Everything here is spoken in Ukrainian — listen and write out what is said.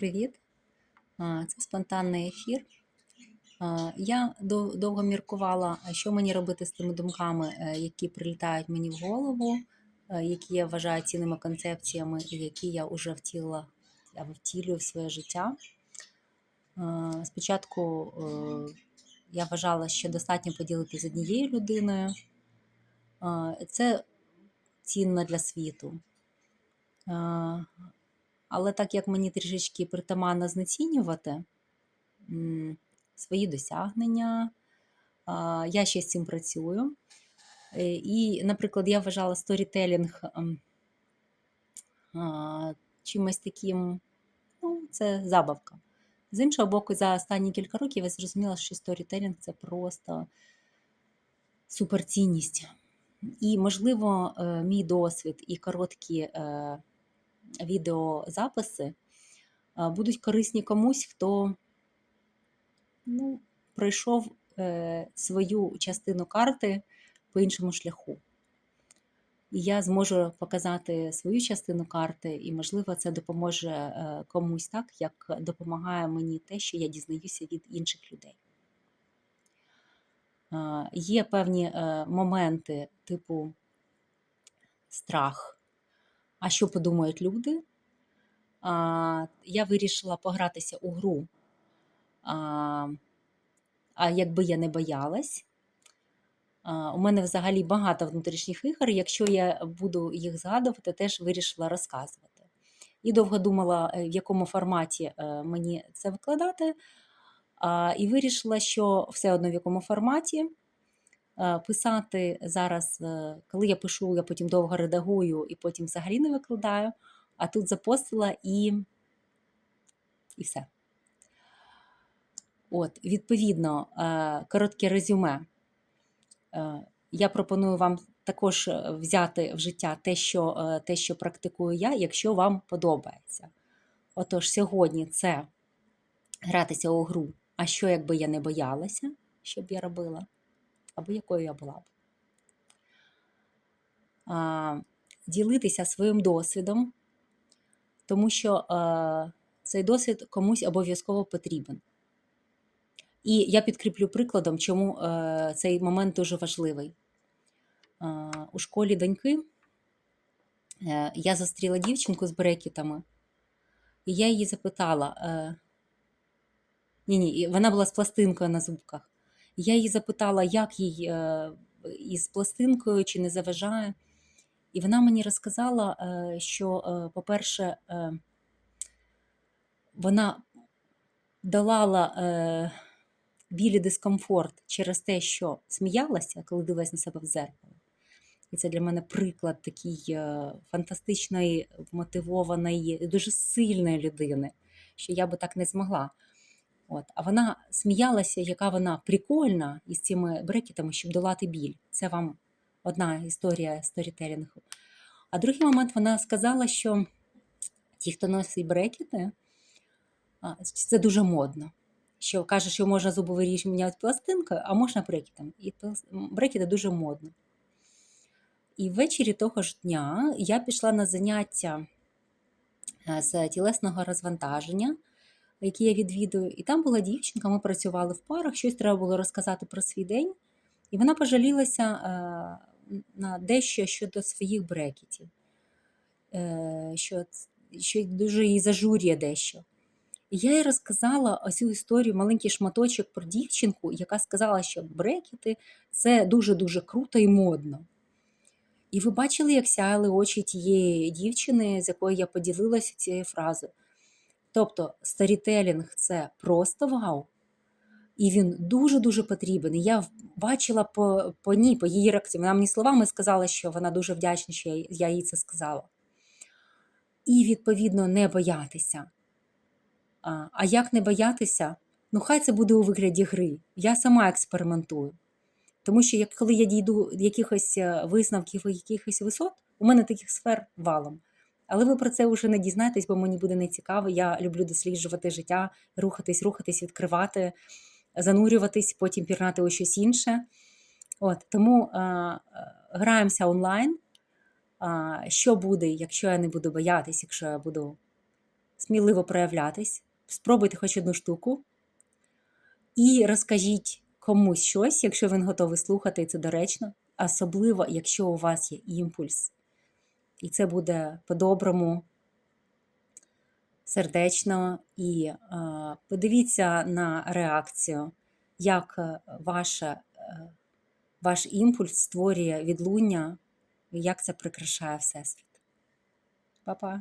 Привіт! Це спонтанний ефір. Я довго міркувала, що мені робити з тими думками, е, які прилітають мені в голову, е, які я вважаю цінними концепціями, і які я вже втілила або втілюю в своє життя. Спочатку е, я вважала, що достатньо поділитися з однією людиною. Це цінно для світу. Але так як мені трішечки притаманно знецінювати свої досягнення, я ще з цим працюю. Е, І, наприклад, я вважала сторітелінг ем, чимось таким, ну, це забавка. З іншого боку, за останні кілька років я зрозуміла, що сторітелінг це просто суперцінність. І, можливо, е, мій досвід і короткі е, відеозаписи будуть корисні комусь, хто ну, пройшов е, свою частину карти по іншому шляху. І я зможу показати свою частину карти, і, можливо, це допоможе е, комусь так, як допомагає мені те, що я дізнаюся від інших людей. Є певні е, моменти, типу страх. А що подумають люди? А, Я вирішила погратися у гру. А, а якби я не боялась, у мене взагалі багато внутрішніх ігор. Якщо я буду їх згадувати, теж вирішила розказувати. І довго думала, е, в якому форматі е, мені це викладати. А, І вирішила, що все одно в якому форматі писати зараз, е, коли я пишу, я потім довго редагую і потім взагалі не викладаю. А тут запостила і, і все. От, відповідно, е, коротке резюме. Е, Я пропоную вам також е, взяти в життя те, що, е, те, що практикую я, якщо вам подобається. Отож, сьогодні це гратися у гру. А що, якби я не боялася, що б я робила, або якою я була б. А, Ділитися своїм досвідом, тому що е, цей досвід комусь обов'язково потрібен. І я підкріплю прикладом, чому е, цей момент дуже важливий. Е, у школі доньки е, я зустріла дівчинку з брекетами, і я її запитала: е, ні, ні, вона була з пластинкою на зубках. Я її запитала, як їй е, із пластинкою чи не заважає. І вона мені розказала, е, що, е, по-перше, вона долала біль дискомфорт через те, що сміялася, коли дивилась на себе в зеркало. І це для мене приклад такий е, фантастичної, вмотивованої, дуже сильної людини, що я би так не змогла. От. А вона сміялася, яка вона прикольна із цими брекетами, щоб долати біль. Це вам одна історія сторітелінгу. А другий момент вона сказала, що ті, хто носить брекети, це дуже модно. Що каже, що можна зуби вирішувати пластинкою, а можна брекетом. І брекети дуже модно. І ввечері того ж дня я пішла на заняття з тілесного розвантаження, які я відвідую. І там була дівчинка, ми працювали в парах, щось треба було розказати про свій день. І вона пожалілася е, на дещо щодо своїх брекетів, е, що, що дуже її зажурює дещо. І я їй розказала ось цю історію, маленький шматочок про дівчинку, яка сказала, що брекети це дуже-дуже круто і модно. І ви бачили, як сяяли очі тієї дівчини, з якою я поділилася цією фразою. Тобто, сторітелінг це просто вау, і він дуже-дуже потрібен. Я бачила по, по ній, по її реакції. Вона мені словами сказала, що вона дуже вдячна, що я, їй це сказала. І, відповідно, не боятися. А, а як не боятися? Ну, хай це буде у вигляді гри. Я сама експериментую. Тому що як, коли я дійду якихось е, висновків якихось висот, у мене таких сфер валом. Але ви про це вже не дізнаєтесь, бо мені буде нецікаво. Я люблю досліджувати життя, рухатись, рухатись, відкривати, занурюватись, потім пірнати у щось інше. От, тому е, е, граємося онлайн. А, що буде, якщо я не буду боятись, якщо я буду сміливо проявлятись, спробуйте хоч одну штуку і розкажіть комусь щось, якщо він готовий слухати, це доречно, особливо, якщо у вас є імпульс. І це буде по-доброму, сердечно. І е, подивіться на реакцію, як е, ваша, е, ваш імпульс створює відлуння, як це прикрашає Всесвіт. Па-па!